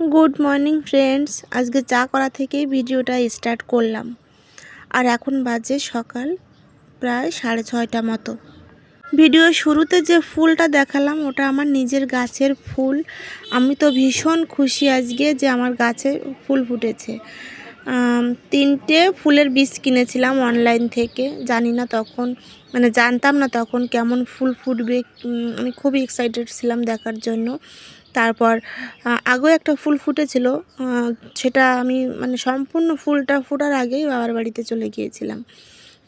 Good morning friends. আজকে চা করা থেকেই ভিডিওটা স্টার্ট করলাম। আর এখন বাজে সকাল প্রায় সাড়ে ছয়টা মতো। ভিডিও শুরুতে যে ফুলটা দেখালাম, ওটা আমার নিজের গাছের ফুল। আমি তো ভীষণ খুশি আজকে যে আমার গাছে ফুল ফুটেছে। তিনটে ফুলের বীজ কিনেছিলাম অনলাইন থেকে। জানি না তখন মানে জানতাম না তখন কেমন ফুল ফুটবে। আমি খুবই এক্সাইটেড ছিলাম দেখার জন্য। তারপর আগেও একটা ফুল ফুটেছিল সেটা আমি মানে সম্পূর্ণ ফুলটা ফোটার আগেই বাবার বাড়িতে চলে গিয়েছিলাম।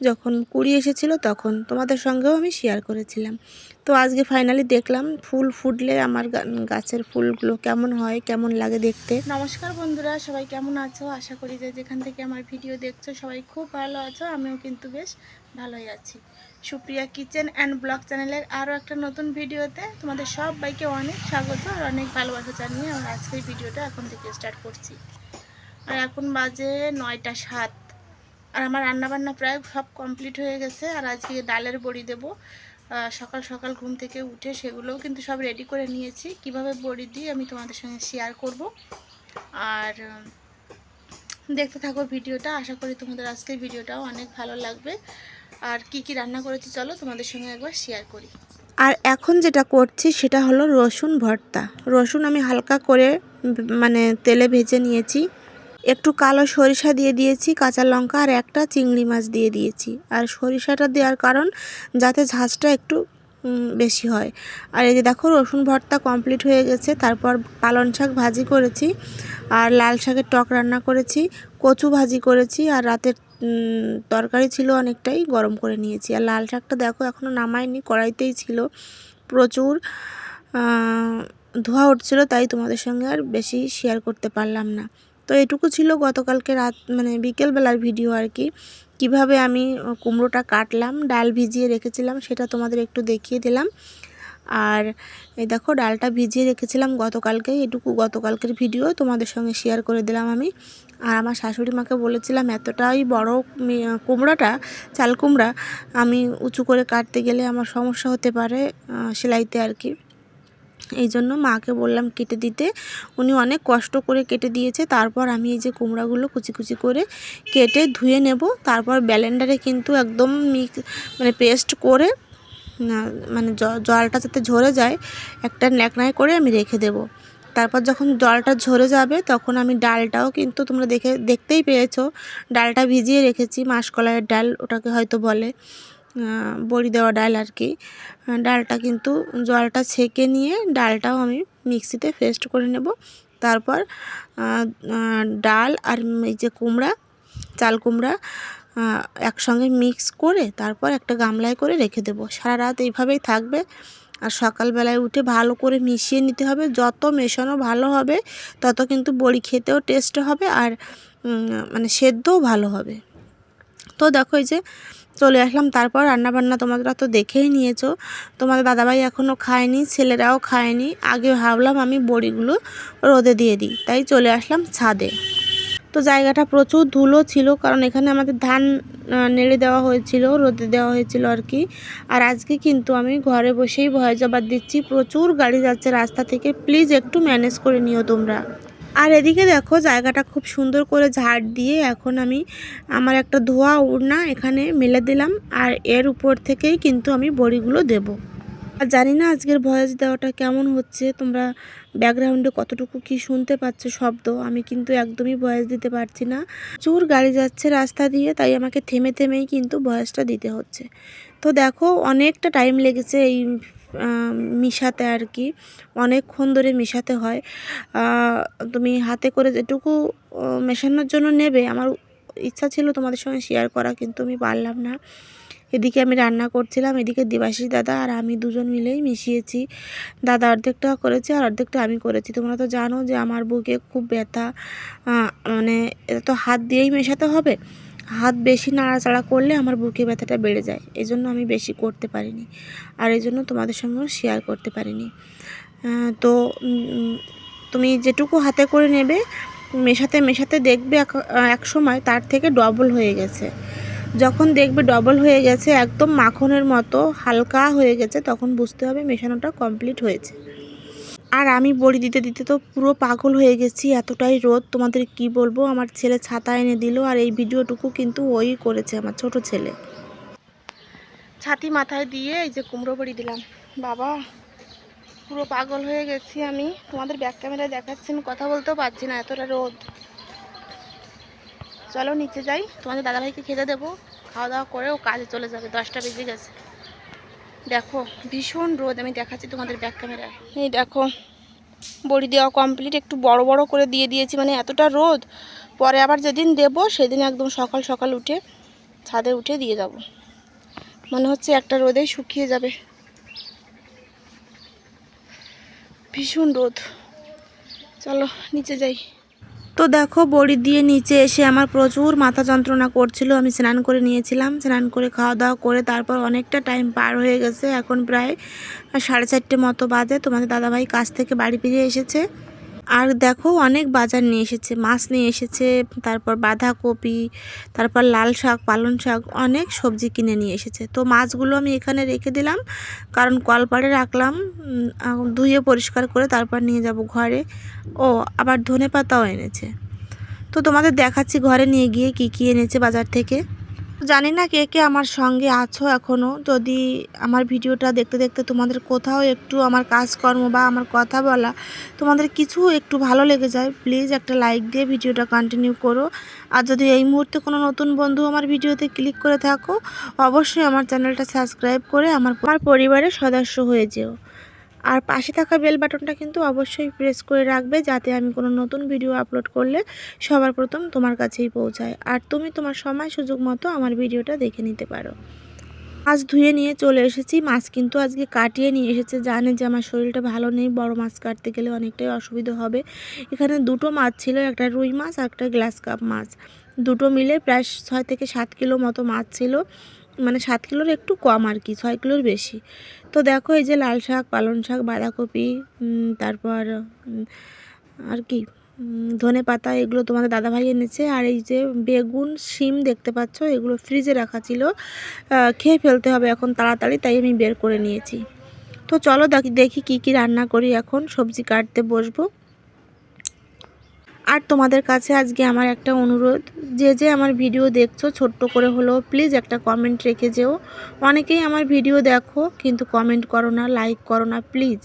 যখন কুড়ি এসেছিল তখন তোমাদের সঙ্গেও আমি শেয়ার করেছিলাম। তো আজকে ফাইনালি দেখলাম ফুল ফুটলে আমার গাছের ফুলগুলো কেমন হয়, কেমন লাগে দেখতে। নমস্কার বন্ধুরা, সবাই কেমন আছো? আশা করি যে যেখান থেকে আমার ভিডিও দেখছ সবাই খুব ভালো আছো, আমিও কিন্তু বেশ ভালোই আছি। সুপ্রিয়া কিচেন অ্যান্ড ব্লগ চ্যানেলের আরও একটা নতুন ভিডিওতে তোমাদের সবাইকে অনেক স্বাগত আর অনেক ভালোবাসা জানিয়ে আমার আজকের ভিডিওটা এখন থেকে স্টার্ট করছি। আর এখন বাজে নয়টা সাত। আর আমার রান্নাবান্না প্রায় সব কমপ্লিট হয়ে গেছে আর আজকে ডালের বড়ি দেবো। সকাল সকাল ঘুম থেকে উঠে সেগুলোও কিন্তু সব রেডি করে নিয়েছি। কীভাবে বড়ি দিই আমি তোমাদের সঙ্গে শেয়ার করব। আর দেখতে থাকো ভিডিওটা। আশা করি তোমাদের আজকের ভিডিওটাও অনেক ভালো লাগবে। আর কি কি রান্না করেছি চলো তোমাদের সঙ্গে একবার শেয়ার করি। আর এখন যেটা করছি সেটা হলো রসুন ভর্তা। রসুন আমি হালকা করে মানে তেলে ভেজে নিয়েছি। একটু কালো সরিষা দিয়ে দিয়েছি, কাঁচা লঙ্কা আর একটা চিংড়ি মাছ দিয়ে দিয়েছি। আর সরিষাটা দেওয়ার কারণ যাতে ঝাঁঝটা একটু বেশি হয়। আর এই যে দেখো রসুন ভর্তা কমপ্লিট হয়ে গেছে, তারপর পালং শাক ভাজি করেছি। আর লাল শাকের টক রান্না করেছি, কচু ভাজি করেছি, আর রাতের তরকারি ছিল অনেকটাই গরম করে নিয়েছি। আর লাল শাকটা দেখো এখনও নামায়নি, কড়াইতেই ছিল। প্রচুর ধোয়া উঠছিল, তাই তোমাদের সঙ্গে আর বেশি শেয়ার করতে পারলাম না। তো এটুকু ছিল গতকালকে রাত মানে বিকেলবেলার ভিডিও আর কি। কীভাবে আমি কুমড়োটা কাটলাম, ডাল ভিজিয়ে রেখেছিলাম, সেটা তোমাদের একটু দেখিয়ে দিলাম। আর এই দেখো, ডালটা ভিজিয়ে রেখেছিলাম গতকালকে, এটুকু গতকালকের ভিডিও তোমাদের সঙ্গে শেয়ার করে দিলাম আমি। আর আমার শাশুড়ি মাকে বলেছিলাম, এতটাই বড় কুমড়োটা, চাল কুমড়া, আমি উঁচু করে কাটতে গেলে আমার সমস্যা হতে পারে সেলাইতে আর কি। এই জন্য মাকে বললাম কেটে দিতে। উনি অনেক কষ্ট করে কেটে দিয়েছে। তারপর আমি এই যে কুমড়াগুলো কুচি কুচি করে কেটে ধুয়ে নেব। তারপর ব্যালেন্ডারে কিন্তু একদম মিক্স মানে পেস্ট করে মানে জলটা যাতে ঝরে যায়, একটা ন্যাকনায় করে আমি রেখে দেব। তারপর যখন জলটা ঝরে যাবে তখন আমি ডালটাও কিন্তু তোমরা দেখে, দেখতেই পেয়েছ। ডালটা ভিজিয়ে রেখেছি, মাসকলাইয়ের ডাল ওটাকে হয়তো বলে বড়ি দেওয়া ডাল আর কি। ডালটা কিন্তু জলটা ছেঁকে নিয়ে ডালটাও আমি মিক্সিতে পেস্ট করে নেব। তারপর ডাল আর এই যে কুমড়া, চাল কুমড়া একসঙ্গে মিক্স করে তারপর একটা গামলায় করে রেখে দেবো। সারা রাত এইভাবেই থাকবে। আর সকালবেলায় উঠে ভালো করে মিশিয়ে নিতে হবে। যত মেশানো ভালো হবে, তত কিন্তু বড়ি খেতেও টেস্ট হবে আর মানে সেদ্ধও ভালো হবে। তো দেখো যে চলে আসলাম, তারপর রান্নাবান্না তোমরা তো দেখেই নিয়েছো। তোমাদের দাদাভাই এখনও খায়নি, ছেলেরাও খায়নি। আগে ভাবলাম আমি বড়িগুলো রোদে দিয়ে দিই, তাই চলে আসলাম ছাদে। তো জায়গাটা প্রচুর ধুলো ছিল, কারণ এখানে আমাদের ধান নেড়ে দেওয়া হয়েছিল, রোদে দেওয়া হয়েছিল আর কি। আর আজকে কিন্তু আমি ঘরে বসেই ভয় জবাব দিচ্ছি। প্রচুর গাড়ি যাচ্ছে রাস্তা থেকে। প্লিজ একটু ম্যানেজ করে নিও তোমরা। আর এদিকে দেখো, জায়গাটা খুব সুন্দর করে ঝাড় দিয়ে এখন আমি আমার একটা ধোয়া উড়না এখানে মেলে দিলাম। আর এর উপর থেকেই কিন্তু আমি বড়িগুলো দেব। আর জানি না আজকের ভয়েস দেওয়াটা কেমন হচ্ছে, তোমরা ব্যাকগ্রাউন্ডে কতটুকু কি শুনতে পাচ্ছ শব্দ, আমি কিন্তু একদমই ভয়েস দিতে পারছি না। প্রচুর গাড়ি যাচ্ছে রাস্তা দিয়ে, তাই আমাকে থেমে থেমেই কিন্তু ভয়েসটা দিতে হচ্ছে। তো দেখো, অনেকটা টাইম লেগেছে এই মিশাতে আর কি, অনেকক্ষণ ধরে মিশাতে হয়। তুমি হাতে করে যেটুকু মেশানোর জন্য নেবে, আমার ইচ্ছা ছিল তোমাদের সঙ্গে শেয়ার করা, কিন্তু আমি পারলাম না। এদিকে আমি রান্না করছিলাম, এদিকে দেবাশিস দাদা আর আমি দুজন মিলেই মিশিয়েছি। দাদা অর্ধেকটা করেছে আর অর্ধেকটা আমি করেছি। তোমরা তো জানো যে আমার বুকে খুব ব্যথা মানে এটা তো হাত দিয়েই মেশাতে হবে। হাত বেশি নাড়াচাড়া করলে আমার বুকে ব্যথাটা বেড়ে যায়। এই জন্য আমি বেশি করতে পারিনি আর এই জন্য তোমাদের সঙ্গেও শেয়ার করতে পারিনি। তো তুমি যেটুকু হাতে করে নেবে মেশাতে মেশাতে দেখবে এক সময় তার থেকে ডবল হয়ে গেছে। যখন দেখবে ডবল হয়ে গেছে, একদম মাখনের মতো হালকা হয়ে গেছে, তখন বুঝতে হবে মেশানোটা কমপ্লিট হয়েছে। আর আমি বড়ি দিতে দিতে তো পুরো পাগল হয়ে গেছি, এতটাই রোদ, তোমাদের কি বলব? আমার ছেলে ছাতা এনে দিল আর এই ভিডিওটুকু কিন্তু ওই করেছে আমার ছোট ছেলে। ছাতি মাথায় দিয়ে এই যে কুমড়ো বড়ি দিলাম। বাবা, পুরো পাগল হয়ে গেছি আমি। তোমাদের ব্যাক ক্যামেরায় দেখাচ্ছি, আমি কথা বলতেও পারছি না, এতটা রোদ। চলো নিচে যাই। তোমাদের দাদাভাইকে খেতে দেবো। খাওয়া দাওয়া করে ও কাজে চলে যাবে। দশটা বেজে গেছে। দেখো, ভীষণ রোদ। আমি দেখাচ্ছি তোমাদের ব্যাক ক্যামেরায় এই দেখো, বড়ি দেওয়া কমপ্লিট একটু বড় বড় করে দিয়ে দিয়েছি। মানে এতটা রোদ। পরে আবার যেদিন দেব, সেদিন একদম সকাল সকাল উঠে ছাদে উঠে দিয়ে যাব। মনে হচ্ছে একটা রোদেই শুকিয়ে যাবে। ভীষণ রোদ। চলো, নিচে যাই। তো দেখো, বড়ি দিয়ে নিচে এসে আমার প্রচুর মাথা যন্ত্রণা করছিল। আমি স্নান করে নিয়েছিলাম, স্নান করে খাওয়া দাওয়া করে তারপর অনেকটা টাইম পার হয়ে গেছে। এখন প্রায় সাড়ে চারটে মতো বাজে। তোমাদের দাদাভাই কাছ থেকে বাড়ি ফিরে এসেছে। আর দেখো অনেক বাজার নিয়ে এসেছে, মাছ নিয়ে এসেছে, তারপর বাঁধাকপি, তারপর লাল শাক, পালং শাক, অনেক সবজি কিনে নিয়ে এসেছে। তো মাছগুলো আমি এখানে রেখে দিলাম, কারণ কলপাড়ে রাখলাম ধুয়ে পরিষ্কার করে তারপর নিয়ে যাব ঘরে। ও, আবার ধনে পাতাও এনেছে। তো তোমাদের দেখাচ্ছি ঘরে নিয়ে গিয়ে কি কি এনেছে বাজার থেকে। জানি না কে কে আমার সঙ্গে আছো এখনও যদি আমার ভিডিওটা দেখতে দেখতে তোমাদের কোথাও একটু আমার কাজকর্ম বা আমার কথা বলা, তোমাদের কিছু একটু ভালো লেগে যায় প্লিজ একটা লাইক দিয়ে ভিডিওটা কন্টিনিউ করো। আর যদি এই মুহূর্তে কোনো নতুন বন্ধু আমার ভিডিওতে ক্লিক করে থাকো, অবশ্যই আমার চ্যানেলটা সাবস্ক্রাইব করে আমার আমার পরিবারের সদস্য হয়ে যেও। আর পাশে থাকা বেল বাটনটা কিন্তু অবশ্যই প্রেস করে রাখবে যাতে আমি কোনো নতুন ভিডিও আপলোড করলে সবার প্রথম তোমার কাছেই পৌঁছায়। আর তুমি তোমার সময় সুযোগ মতো আমার ভিডিওটা দেখে নিতে পারো। মাছ ধুয়ে নিয়ে চলে এসেছি। মাছ কিন্তু আজকে কাটিয়ে নিয়ে এসেছে। জানে যে আমার শরীরটা ভালো নেই। বড় মাছ কাটতে গেলে অনেকটাই অসুবিধা হবে। এখানে দুটো মাছ ছিল, একটা রুই মাছ আর একটা গ্লাস কাপ মাছ। দুটো মিলে প্রায় ছয় থেকে সাত কিলো মতো মাছ ছিল। মানে সাত কিলোর একটু কম আর কি, ছয় কিলোর বেশি। তো দেখো এই যে লাল শাক, পালং শাক, বাঁধাকপি তারপর আর কি ধনে পাতা এগুলো তোমাদের দাদাভাই এনেছে। আর এই যে বেগুন, শিম দেখতে পাচ্ছ, এগুলো ফ্রিজে রাখা ছিল। খেয়ে ফেলতে হবে এখন তাড়াতাড়ি, তাই আমি বের করে নিয়েছি। তো চলো দেখি কী কী রান্না করি এখন, সবজি কাটতে বসবো। আর তোমাদের কাছে আজকে আমার একটা অনুরোধ, যে যে আমার ভিডিও দেখছ ছোট্ট করে হলেও প্লিজ একটা কমেন্ট রেখে যেও। অনেকেই আমার ভিডিও দেখো, কিন্তু কমেন্ট করো না লাইক করো না প্লিজ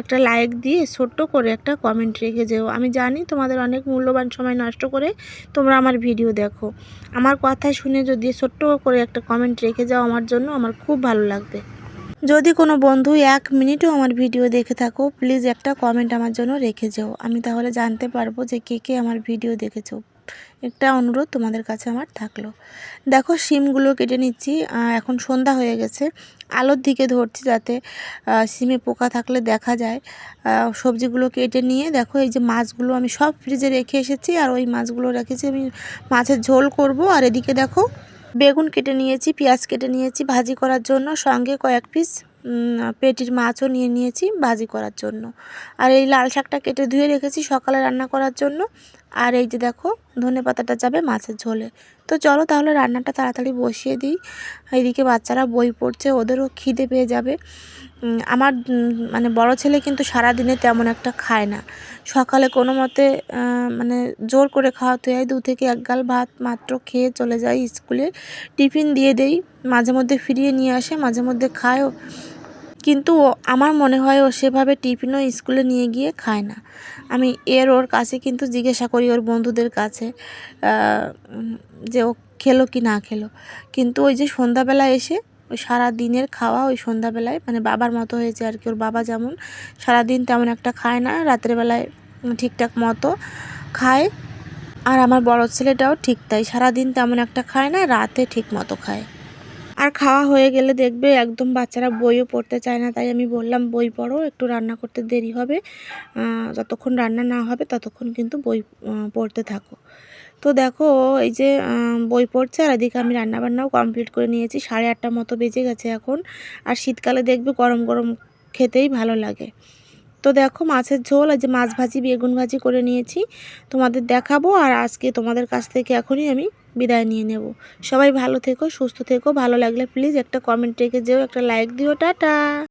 একটা লাইক দিয়ে ছোট্ট করে একটা কমেন্ট রেখে যেও। আমি জানি তোমাদের অনেক মূল্যবান সময় নষ্ট করে তোমরা আমার ভিডিও দেখো। আমার কথা শুনে যদি ছোট্ট করে একটা কমেন্ট রেখে যাও আমার জন্য, আমার খুব ভালো লাগবে। যদি কোনো বন্ধু এক মিনিটও আমার ভিডিও দেখে থাকো প্লিজ একটা কমেন্ট আমার জন্য রেখে যাও। আমি তাহলে জানতে পারব যে কে কে আমার ভিডিও দেখেছ। একটা অনুরোধ তোমাদের কাছে আমার থাকল। দেখো শিমগুলো কেটে নিচ্ছি। এখন সন্ধ্যা হয়ে গেছে। আলোর দিকে ধরছি যাতে শিমে পোকা থাকলে দেখা যায়। সবজিগুলো কেটে নিয়ে দেখো, এই যে মাছগুলো আমি সব ফ্রিজে রেখে এসেছি। আর ওই মাছগুলো রেখেছি আমি মাছের ঝোল করব। আর এদিকে দেখো বেগুন কেটে নিয়েছি, পেঁয়াজ কেটে নিয়েছি ভাজি করার জন্য, সঙ্গে কয়েক পিস পেটির মাছও নিয়ে নিয়েছি ভাজি করার জন্য। আর এই লাল শাকটা কেটে ধুয়ে রেখেছি সকালে রান্না করার জন্য। আর এই যে দেখো, ধনে পাতাটা যাবে মাছের ঝোলে। তো চলো তাহলে রান্নাটা তাড়াতাড়ি বসিয়ে দিই। এইদিকে বাচ্চারা বই পড়ছে, ওদেরও খিদে পেয়ে যাবে। আমার মানে বড় ছেলে কিন্তু সারা দিনে তেমন একটা খায় না। সকালে কোনো মতে মানে জোর করে খাওয়াতে হয় দু থেকে এক গাল ভাত মাত্র খেয়ে চলে যায় স্কুলে। টিফিন দিয়ে দেই, মাঝে মধ্যে ফিরিয়ে নিয়ে আসে, মাঝে মধ্যে খায়ও। কিন্তু আমার মনে হয় ও সেভাবে টিফিনও স্কুলে নিয়ে গিয়ে খায় না। আমি এর ওর কাছে কিন্তু জিজ্ঞাসা করি ওর বন্ধুদের কাছে যে ও খেলো কি না খেলো। কিন্তু ওই যে সন্ধ্যাবেলা এসে ওই সারা দিনের খাওয়া ওই সন্ধ্যাবেলায় মানে বাবার মতো হয়েছে আর কি, ওর বাবা যেমন সারাদিন তেমন একটা খায় না, রাতের বেলায় ঠিকঠাক মতো খায়। আর আমার বড় ছেলেটাও ঠিক তাই, সারাদিন তেমন একটা খায় না, রাতে ঠিক মতো খায়। আর খাওয়া হয়ে গেলে দেখবে একদম বাচ্চারা বইও পড়তে চায় না। তাই আমি বললাম, বই পড়ো, একটু রান্না করতে দেরি হবে। যতক্ষণ রান্না না হবে ততক্ষণ কিন্তু বই পড়তে থাকো। তো দেখো, এই যে বই পড়ছে আর এদিকে আমি রান্নাবান্নাও কমপ্লিট করে নিয়েছি। সাড়ে আটটা মতো বেজে গেছে এখন। আর শীতকালে দেখবে গরম গরম খেতেই ভালো লাগে। তো দেখো, মাছের ঝোল আর যে মাছ ভাজি, বেগুন ভাজি করে নিয়েছি। তোমাদের দেখাবো আর আজকে তোমাদের কাছ থেকে এখনই আমি বিদায় নিয়ে নেব। সবাই ভালো থেকো, সুস্থ থেকো, ভালো লাগলে প্লিজ একটা কমেন্ট রেখে যেও, একটা লাইক দিও, টাটা!